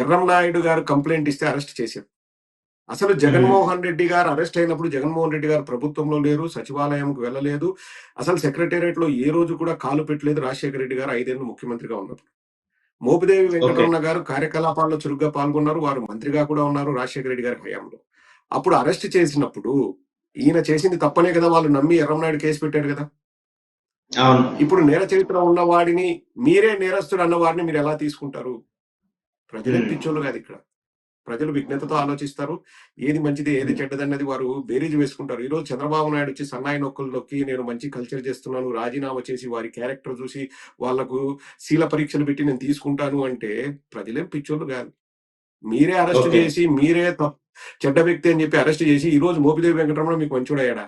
ఎర్రం నాయుడు గారు కంప్లైంట్ ఇస్తే అరెస్ట్ చేశారు. అసలు జగన్మోహన్ రెడ్డి గారు అరెస్ట్ అయినప్పుడు జగన్మోహన్ రెడ్డి గారు ప్రభుత్వంలో లేరు సచివాలయంకు వెళ్ళలేదు. అసలు సెక్రటేరియట్లో ఏ రోజు కూడా కాలు పెట్టలేదు రాజశేఖర రెడ్డి గారు ఐదేళ్ళు ముఖ్యమంత్రిగా ఉన్నప్పుడు. మోపిదేవి వెంకటరమణ గారు కార్యకలాపాల్లో చురుగ్గా పాల్గొన్నారు వారు మంత్రిగా కూడా ఉన్నారు రాజశేఖర రెడ్డి గారి హయాంలో. అప్పుడు అరెస్ట్ చేసినప్పుడు ఈయన చేసింది తప్పనే కదా వాళ్ళు నమ్మి ఎర్రంనాయుడు కేసు పెట్టారు కదా. ఇప్పుడు నేర చరిత్ర ఉన్న వాడిని మీరే నేరస్తుడు అన్న వాడిని మీరు ఎలా తీసుకుంటారు? ప్రజలే. పిచ్చోళ్ళు కాదు ఇక్కడ. ప్రజలు విజ్ఞతతో ఆలోచిస్తారు. ఏది మంచిది ఏది చెడ్డదన్నది వారు బేరీజ్ వేసుకుంటారు. ఈ రోజు చంద్రబాబు నాయుడు వచ్చి సన్నాయి నొక్కులు నొక్కి నేను మంచి కల్చర్ చేస్తున్నాను రాజీనామా చేసి వారి క్యారెక్టర్ చూసి వాళ్ళకు శీల పరీక్షలు పెట్టి నేను తీసుకుంటాను అంటే ప్రజలేం పిచ్చోళ్ళు కాదు. మీరే అరెస్ట్. చేసి మీరే చెడ్డ వ్యక్తి అని చెప్పి అరెస్ట్ చేసి ఈ రోజు మోపిదేవి వెంకటరమణ మీకు మంచోడయ్యాడా?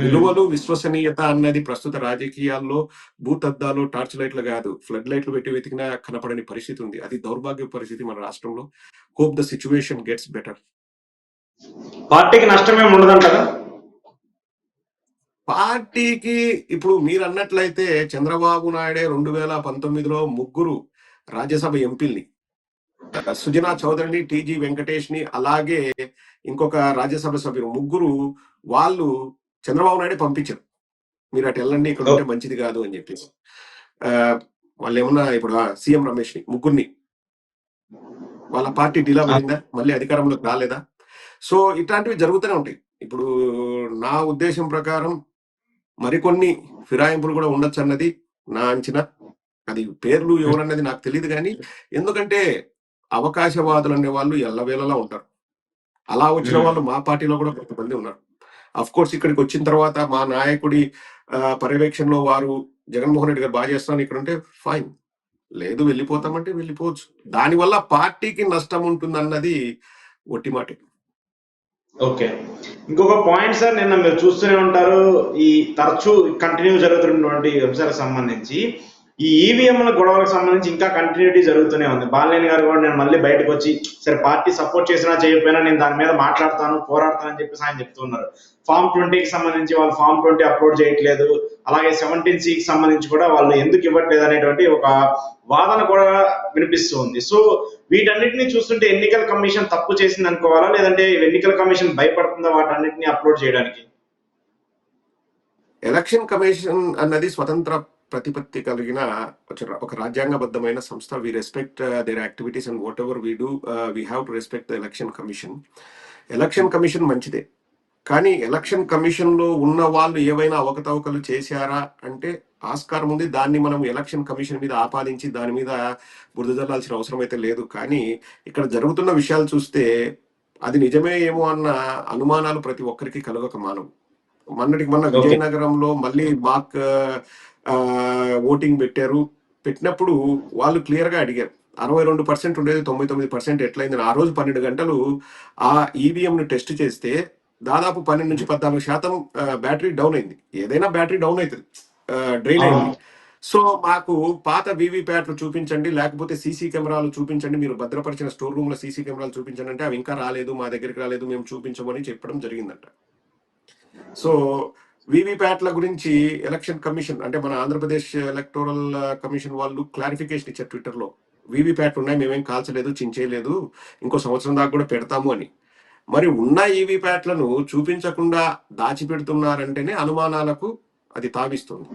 విలువలు విశ్వసనీయత అన్నది ప్రస్తుత రాజకీయాల్లో భూతద్దాలు టార్చ్ లైట్లు కాదు. ఫ్లడ్ లైట్లు పెట్టి వెతికినా కనపడని పరిస్థితి ఉంది. అది దౌర్భాగ్య పరిస్థితి మన రాష్ట్రంలో. Hope the situation gets better పార్టీకి నష్టమేం ఉండదంటారా? పార్టీకి ఇప్పుడు మీరు అన్నట్లయితే చంద్రబాబు నాయుడే రెండు వేల పంతొమ్మిదిలో ముగ్గురు రాజ్యసభ ఎంపీల్ని. సుజనా చౌదరిని టీజీ వెంకటేష్ని అలాగే ఇంకొక రాజ్యసభ సభ్యులు ముగ్గురు వాళ్ళు చంద్రబాబు నాయుడే పంపించారు. మీరు అటు వెళ్ళండి ఇక్కడ ఉంటే మంచిది కాదు అని చెప్పేసి. ఆ, వాళ్ళు ఏమన్నా ఇప్పుడు సీఎం రమేష్ని ముగ్గురిని వాళ్ళ పార్టీ డీలా పడిందా? మళ్ళీ అధికారంలోకి రాలేదా? సో ఇట్లాంటివి జరుగుతూనే ఉంటాయి. ఇప్పుడు నా ఉద్దేశం ప్రకారం మరికొన్ని ఫిరాయింపులు కూడా ఉండొచ్చు అన్నది నా అంచనా. అది పేర్లు ఎవరన్నది నాకు తెలియదు కానీ ఎందుకంటే అవకాశవాదులు అనే వాళ్ళు ఎల్లవేళలా ఉంటారు. అలా వచ్చిన. వాళ్ళు మా పార్టీలో కూడా కొంతమంది ఉన్నారు. అఫ్ కోర్స్ ఇక్కడికి వచ్చిన తర్వాత మా నాయకుడి పర్యవేక్షణలో వారు జగన్మోహన్ రెడ్డి గారు బాగా చేస్తాను ఇక్కడ ఉంటే ఫైన్ లేదు వెళ్ళిపోతామంటే వెళ్ళిపోవచ్చు. దానివల్ల పార్టీకి నష్టం ఉంటుంది అన్నది ఒట్టి మాట. ఓకే. ఇంకొక పాయింట్ సార్ నిన్న మీరు చూస్తూనే ఉంటారు. ఈ తరచూ కంటిన్యూ జరుగుతున్నటువంటి అంశాలకు సంబంధించి ఈ ఈవీఎంల గొడవలకు సంబంధించి ఇంకా కంటిన్యూటీ జరుగుతూనే ఉంది. బాలనేని గారు కూడా నేను మళ్ళీ బయటకు వచ్చి సరే పార్టీ సపోర్ట్ చేసినా చేయకపోయినా నేను దాని మీద మాట్లాడతాను పోరాడతానని చెప్పేసి ఆయన చెప్తున్నారు ఫామ్ ట్వంటీకి సంబంధించి వాళ్ళు ఫామ్ ట్వంటీ అప్లోడ్ చేయట్లేదు. అలాగే సెవెంటీన్ సికి సంబంధించి కూడా వాళ్ళు ఎందుకు ఇవ్వట్లేదు అనేటువంటి ఒక వాదన కూడా వినిపిస్తూ ఉంది. సో వీటన్నిటిని చూస్తుంటే ఎన్నికల కమిషన్ తప్పు చేసింది అనుకోవాలా? లేదంటే ఎన్నికల కమిషన్ భయపడుతుందా వాటన్నిటిని అప్లోడ్ చేయడానికి? ఎలక్షన్ కమిషన్ అన్నది స్వతంత్ర ప్రతిపత్తి కలిగిన ఒక- రాజ్యాంగబద్ధమైన సంస్థ. We respect their activities and whatever we do we have to respect the election commission election commission మంచిదే. కానీ ఎలక్షన్ కమిషన్లో ఉన్న వాళ్ళు ఏవైనా అవకతవకలు చేశారా అంటే ఆస్కారం ఉంది. దాన్ని మనం ఎలక్షన్ కమిషన్ మీద ఆపాదించి దాని మీద బురద జల్లాల్సిన అవసరం అయితే లేదు. కానీ ఇక్కడ జరుగుతున్న విషయాలు చూస్తే అది నిజమే ఏమో అన్న అనుమానాలు ప్రతి ఒక్కరికి కలగక మానవు. మొన్నటికి మొన్న. విజయనగరంలో మళ్ళీ మాక్ ఓటింగ్ పెట్టారు. పెట్టినప్పుడు వాళ్ళు క్లియర్గా అడిగారు. అరవై రెండు పర్సెంట్ ఉండేది తొంభై తొమ్మిది పర్సెంట్ ఎట్లయిందని. ఆ రోజు పన్నెండు గంటలు ఆ ఈవీఎం ను టెస్ట్ చేస్తే దాదాపు పన్నెండు నుంచి పద్నాలుగు శాతం బ్యాటరీ డౌన్ అయింది. ఏదైనా బ్యాటరీ డౌన్ అవుతుంది. డ్రైన్ అయింది. సో మాకు పాత వీవీప్యాట్లు చూపించండి లేకపోతే సీసీ కెమెరాలు చూపించండి మీరు భద్రపరిచిన స్టోర్ రూమ్లో సీసీ కెమెరాలు చూపించండి అంటే అవి ఇంకా రాలేదు మా దగ్గరికి రాలేదు మేము చూపించమని చెప్పడం జరిగిందంట. సో వీవీప్యాట్ల గురించి ఎలక్షన్ కమిషన్ అంటే మన ఆంధ్రప్రదేశ్ ఎలక్టోరల్ కమిషన్ వాళ్ళు క్లారిఫికేషన్ ఇచ్చారు ట్విట్టర్లో వీవీప్యాట్లు ఉన్నాయి మేమేం కాల్చలేదు చించేయలేదు ఇంకో సంవత్సరం దాకా కూడా పెడతాము అని. మరి ఉన్న ఈవీప్యాట్లను చూపించకుండా దాచిపెడుతున్నారంటేనే అనుమానాలకు అది తావిస్తుంది.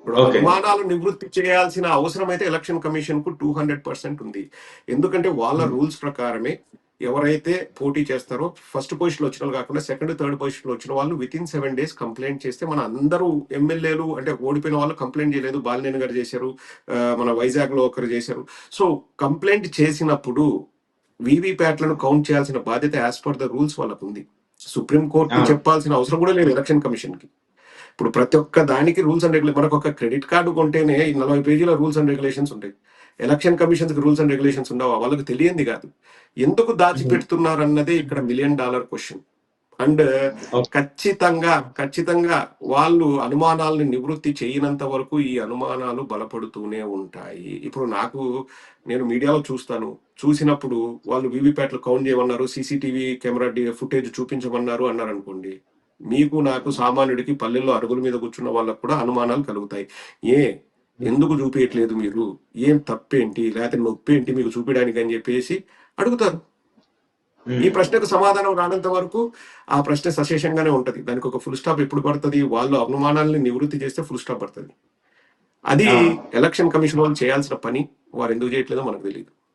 ఇప్పుడు. అనుమానాలు నివృత్తి చేయాల్సిన అవసరం అయితే ఎలక్షన్ కమిషన్కు టూ హండ్రెడ్ పర్సెంట్ ఉంది. ఎందుకంటే వాళ్ళ రూల్స్ ప్రకారమే ఎవరైతే పోటీ చేస్తారో ఫస్ట్ పొజిషన్లో వచ్చిన వాళ్ళు కాకుండా సెకండ్ థర్డ్ పొజిషన్లో వచ్చిన వాళ్ళు within seven days complaint చేస్తే మన అందరూ ఎమ్మెల్యేలు అంటే ఓడిపోయిన వాళ్ళు కంప్లైంట్ చేయలేదు. బాలినేని గారు చేశారు మన వైజాగ్లో ఒకరు చేశారు. సో కంప్లైంట్ చేసినప్పుడు వీవీప్యాట్లను కౌంట్ చేయాల్సిన బాధ్యత యాజ్ పర్ ద రూల్స్ వాళ్ళకు ఉంది. Supreme court Ah. చెప్పాల్సిన అవసరం కూడా లేదు ఎలక్షన్ కమిషన్కి ఇప్పుడు ప్రతి ఒక్క దానికి రూల్స్ అండ్ రెగ్యులేషన్ మనకు ఒక క్రెడిట్ కార్డు కొంటేనే ఈ నలభై పేజీల రూల్స్ అండ్ రెగ్యులేషన్స్ ఉంటాయి. ఎలక్షన్ కమిషన్స్కి రూల్స్ అండ్ రెగ్యులేషన్స్ ఉండవు? వాళ్ళకి తెలియంది కాదు. ఎందుకు దాచిపెడుతున్నారు అన్నదే ఇక్కడ మిలియన్ డాలర్ క్వశ్చన్ అండ్. ఖచ్చితంగా ఖచ్చితంగా వాళ్ళు అనుమానాలను నివృత్తి చేయనంత వరకు ఈ అనుమానాలు బలపడుతూనే ఉంటాయి. ఇప్పుడు నాకు నేను మీడియాలో చూస్తాను. చూసినప్పుడు వాళ్ళు వీవీప్యాట్లు కౌంట్ చేయమన్నారు సీసీటీవీ కెమెరా ఫుటేజ్ చూపించమన్నారు అన్నారు అనుకోండి మీకు నాకు సామాన్యుడికి పల్లెల్లో అరుగుల మీద కూర్చున్న వాళ్ళకు కూడా అనుమానాలు కలుగుతాయి. ఏ ఎందుకు చూపించట్లేదు మీరు? ఏం తప్పేంటి? లేకపోతే నొప్పి ఏంటి మీకు చూపించడానికి అని చెప్పేసి అడుగుతారు. ఈ ప్రశ్నకు సమాధానం రానంత వరకు ఆ ప్రశ్న సశేషంగానే ఉంటది. దానికి ఒక ఫుల్ స్టాప్ ఎప్పుడు పడుతుంది? వాళ్ళు అనుమానాలని నివృత్తి చేస్తే ఫుల్ స్టాప్ పడుతుంది. అది. ఎలక్షన్ కమిషన్ వాళ్ళు చేయాల్సిన పని. వారు ఎందుకు చేయట్లేదో మనకు తెలియదు